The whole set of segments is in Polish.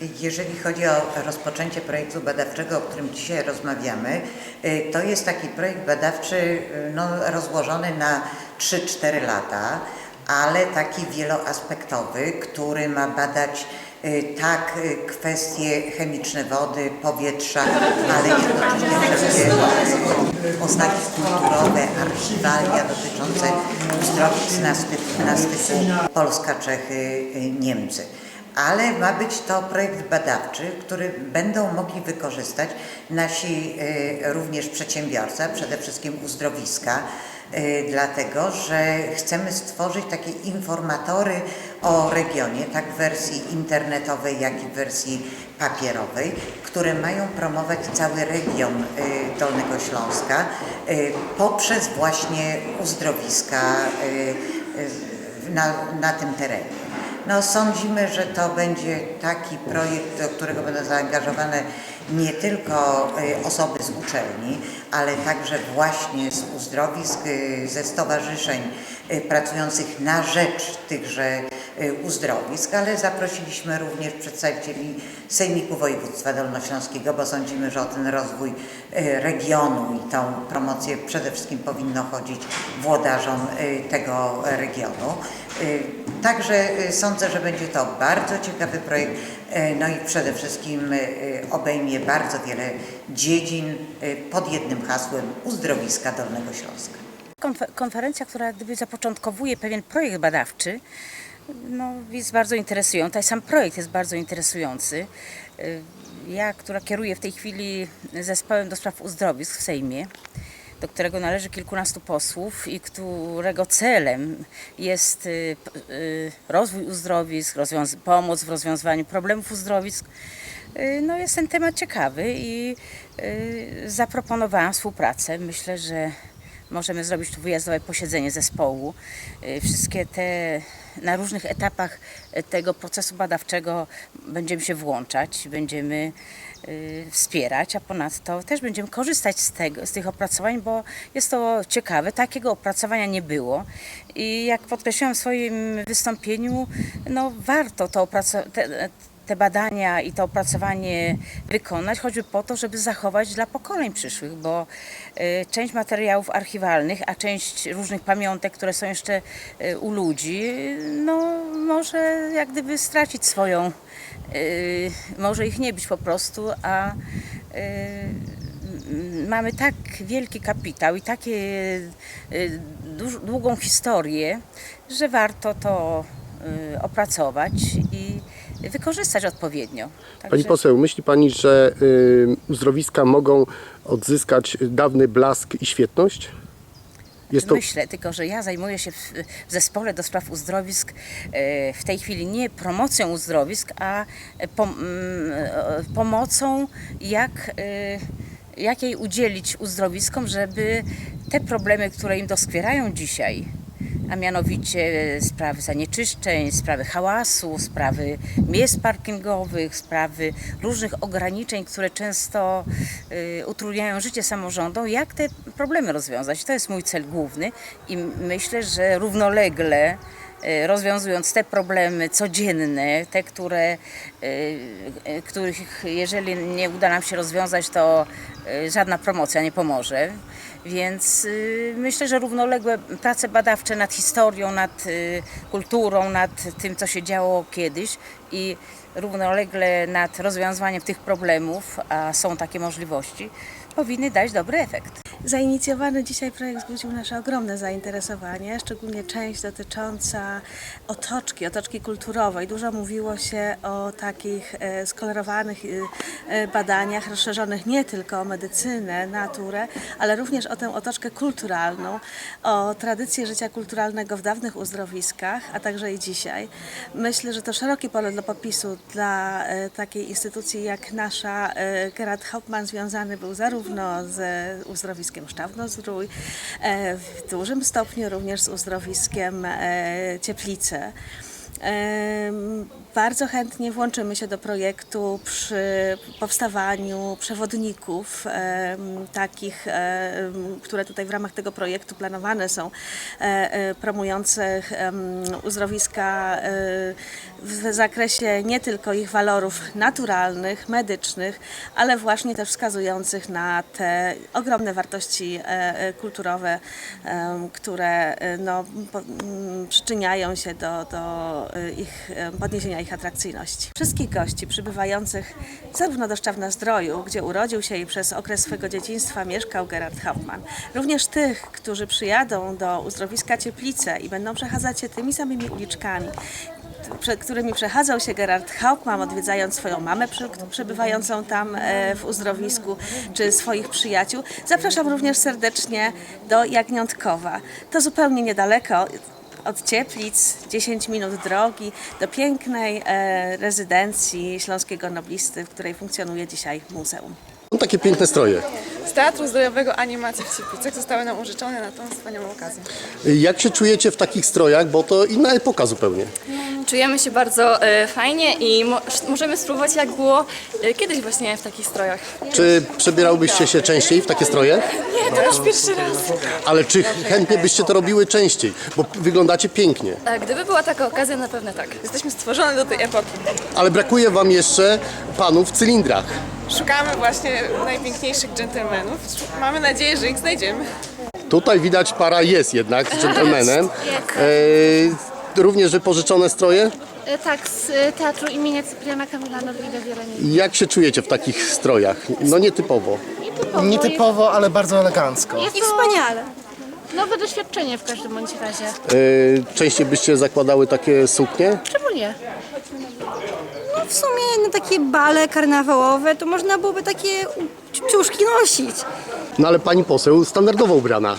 Jeżeli chodzi o rozpoczęcie projektu badawczego, o którym dzisiaj rozmawiamy, y, to jest taki projekt badawczy y, no, rozłożony na 3-4 lata, ale taki wieloaspektowy, który ma badać y, tak kwestie chemiczne wody, powietrza, ale jednocześnie wszystkie oznaki kulturowe, archiwalia dotyczące uzdrowisk na styku, Polska, Czechy, Niemcy ale ma być to projekt badawczy, który będą mogli wykorzystać nasi y, również przedsiębiorcy, a przede wszystkim uzdrowiska, y, dlatego że chcemy stworzyć takie informatory o regionie, tak w wersji internetowej, jak i w wersji papierowej, które mają promować cały region y, Dolnego Śląska poprzez właśnie uzdrowiska na, na tym terenie. No, sądzimy, że to będzie taki projekt, do którego będą zaangażowane nie tylko y, osoby z uczelni, ale także właśnie z uzdrowisk, y, ze stowarzyszeń y, pracujących na rzecz tychże uzdrowisk, ale zaprosiliśmy również przedstawicieli Sejmiku Województwa Dolnośląskiego, bo sądzimy, że o ten rozwój y, regionu i tą promocję przede wszystkim powinno chodzić włodarzom y, tego regionu. Także sądzę, że będzie to bardzo ciekawy projekt, no i przede wszystkim obejmie bardzo wiele dziedzin pod jednym hasłem uzdrowiska Dolnego Śląska. Konfe- Konferencja, która gdyby zapoczątkowuje pewien projekt badawczy, no, jest bardzo interesująca. Sam projekt jest bardzo interesujący. Y, Ja, która kieruję w tej chwili zespołem do spraw uzdrowisk w Sejmie, do którego należy kilkunastu posłów i którego celem jest y, y, rozwój uzdrowisk, pomoc w rozwiązywaniu problemów uzdrowisk. No jest ten temat ciekawy i zaproponowałam współpracę. Myślę, że możemy zrobić tu wyjazdowe posiedzenie zespołu. Y, Wszystkie te na różnych etapach y, tego procesu badawczego będziemy się włączać, będziemy y, wspierać, a ponadto też będziemy korzystać z, tego, z tych opracowań, bo jest to ciekawe. Takiego opracowania nie było i jak podkreśliłam w swoim wystąpieniu, no warto to opracować te badania i to opracowanie wykonać, choćby po to, żeby zachować dla pokoleń przyszłych, bo y, część materiałów archiwalnych, a część różnych pamiątek, które są jeszcze y, u ludzi, no może jak gdyby stracić swoją, y, może ich nie być po prostu, a mamy tak wielki kapitał i takie długą historię, że warto to opracować i wykorzystać odpowiednio. Pani Także- poseł, myśli Pani, że y, uzdrowiska mogą odzyskać dawny blask i świetność? Jest to Myślę, tylko że ja zajmuję się w, w zespole do spraw uzdrowisk e, w tej chwili nie promocją uzdrowisk, a pom, mm, e, pomocą, jak, jak jej udzielić uzdrowiskom, żeby te problemy, które im doskwierają dzisiaj, a mianowicie sprawy zanieczyszczeń, sprawy hałasu, sprawy miejsc parkingowych, sprawy różnych ograniczeń, które często y, utrudniają życie samorządom, jak te problemy rozwiązać. To jest mój cel główny i myślę, że równolegle rozwiązując te problemy codzienne, te, które, y, y, których jeżeli nie uda nam się rozwiązać, to y, żadna promocja nie pomoże. Więc y, myślę, że równoległe prace badawcze nad historią, nad y, kulturą, nad tym, co się działo kiedyś i równolegle nad rozwiązywaniem tych problemów, a są takie możliwości, powinny dać dobry efekt. Zainicjowany dzisiaj projekt wzbudził nasze ogromne zainteresowanie, szczególnie część dotycząca otoczki, otoczki kulturowej. Dużo mówiło się o takich e, skolerowanych e, e, badaniach rozszerzonych nie tylko o medycynę, naturę, ale również o tę otoczkę kulturalną, o tradycję życia kulturalnego w dawnych uzdrowiskach, a także i dzisiaj. Myślę, że to szerokie pole do popisu dla takiej instytucji jak nasza. Gerard Hauptmann związany był zarówno z uzdrowiskiem Szczawno-Zdrój, e, w dużym stopniu również z uzdrowiskiem e, Cieplice. Bardzo chętnie włączymy się do projektu przy powstawaniu przewodników takich, które tutaj w ramach tego projektu planowane są, e, e, promujących uzdrowiska e, w zakresie nie tylko ich walorów naturalnych, medycznych, ale właśnie też wskazujących na te ogromne wartości kulturowe, które no, przyczyniają się do, do ich podniesienia ich atrakcyjności. Wszystkich gości przybywających zarówno do Szczawna Zdroju, gdzie urodził się i przez okres swego dzieciństwa mieszkał Gerard Hauptmann, również tych, którzy przyjadą do uzdrowiska Cieplice i będą przechadzać się tymi samymi uliczkami, którymi przechadzał się Gerard Hauptmann, odwiedzając swoją mamę przebywającą tam e, w uzdrowisku, czy swoich przyjaciół. Zapraszam również serdecznie do Jagniątkowa. To zupełnie niedaleko od Cieplic, 10 minut drogi do pięknej e, rezydencji Śląskiego Noblisty, w której funkcjonuje dzisiaj muzeum. No, takie piękne stroje. Z Teatru Zdrojowego Animacji w Cipicach zostały nam użyczone na tą wspaniałą okazję. Jak się czujecie w takich strojach, bo to inna epoka zupełnie. Czujemy się bardzo e, fajnie i mo możemy spróbować jak było e, kiedyś właśnie w takich strojach. Czy przebierałbyście się częściej w takie stroje? Nie, to już pierwszy raz. Ale czy chętnie byście to robiły częściej? Bo wyglądacie pięknie. Gdyby była taka okazja, na pewno tak. Jesteśmy stworzone do tej epoki. Ale brakuje wam jeszcze panów w cylindrach. Szukamy właśnie najpiękniejszych dżentelmenów. Mamy nadzieję, że ich znajdziemy. Tutaj widać para jest jednak z dżentelmenem. E, również wypożyczone stroje. E, Tak, z e, Teatru imienia Cypriana Kamila Norwida w Jeleniej. Jak się czujecie w takich strojach? No nietypowo. Nietypowo, ale bardzo elegancko. Jest I wspaniale. Nowe doświadczenie w każdym bądź razie. E, częściej byście zakładały takie suknie? Czemu nie? No w sumie na takie bale karnawałowe to można byłoby takie ciuszki nosić. No ale pani poseł standardowo ubrana.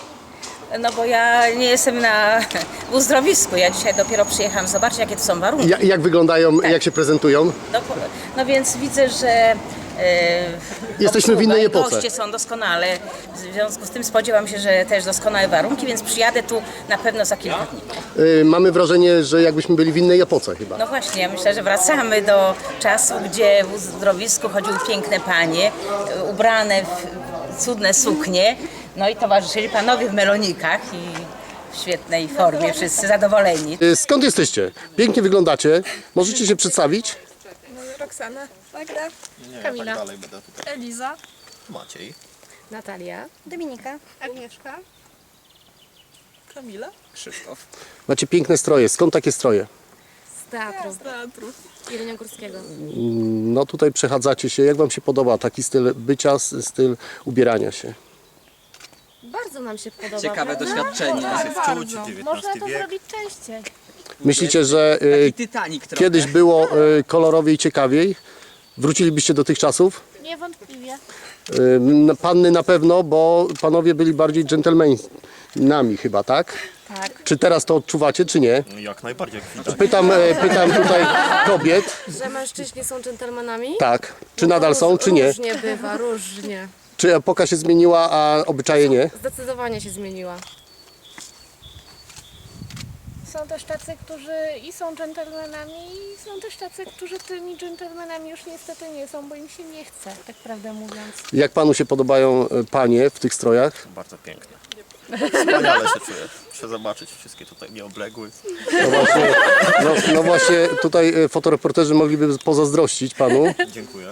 No bo ja nie jestem na uzdrowisku. Ja dzisiaj dopiero przyjechałam zobaczyć, jakie to są warunki. Ja, jak wyglądają, jak się prezentują? No, no więc widzę, że e, Jesteśmy w innej epoce. Goście są doskonale. W związku z tym spodziewam się, że też doskonałe warunki, więc przyjadę tu na pewno za kilka dni. E, mamy wrażenie, że jakbyśmy byli w innej epoce chyba. No właśnie, ja myślę, że wracamy do czasu, gdzie w uzdrowisku chodziły piękne panie, e, ubrane w cudne suknie, no i towarzyszyli panowie w melonikach i w świetnej formie, wszyscy zadowoleni. E, skąd jesteście? Pięknie wyglądacie. Możecie się przedstawić? Roxana. Magda. Kamila. Eliza. Maciej. Natalia. Dominika. Agnieszka. Kamila. Krzysztof. Macie piękne stroje. Skąd takie stroje? Z Teatru. Teatru. Jeleniogórskiego. No tutaj przechadzacie się. Jak wam się podoba taki styl bycia, s- styl ubierania się? Bardzo nam się podoba. Ciekawe prawda? doświadczenie. Bardzo. Można to wiek. zrobić częściej. Myślicie, że Taki Titanic trochę. kiedyś było e, kolorowiej, ciekawiej? Wrócilibyście do tych czasów? Niewątpliwie. E, Panny na pewno, bo panowie byli bardziej dżentelmenami chyba, tak? Tak. Czy teraz to odczuwacie, czy nie? Jak najbardziej, jak widać. Pytam, e, pytam tutaj kobiet, Że mężczyźni są dżentelmenami? tak. Czy nadal są, czy nie? Różnie bywa, różnie. Czy epoka się zmieniła, a obyczaje nie? Zdecydowanie się zmieniła. Są też tacy, którzy i są dżentelmenami, i są też tacy, którzy tymi dżentelmenami już niestety nie są, bo im się nie chce, tak prawdę mówiąc. Jak panu się podobają e, panie w tych strojach? Bardzo pięknie. Wspaniale się czuję. Muszę zobaczyć wszystkie tutaj nieobległy. No właśnie, no, no właśnie tutaj e, fotoreporterzy mogliby pozazdrościć panu. Dziękuję.